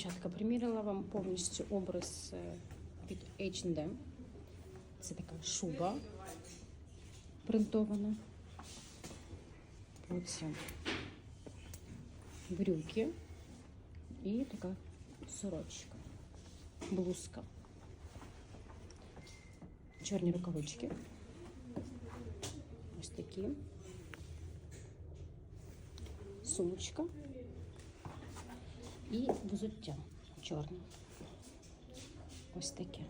Дівчатка, приміряла вам повністю образ е, від H&M. Це така шуба принтована. Потім брюки і така сорочка, блузка. Чорні рукавички. Ось такі. Сумочка і взуття чорне. Ось таке.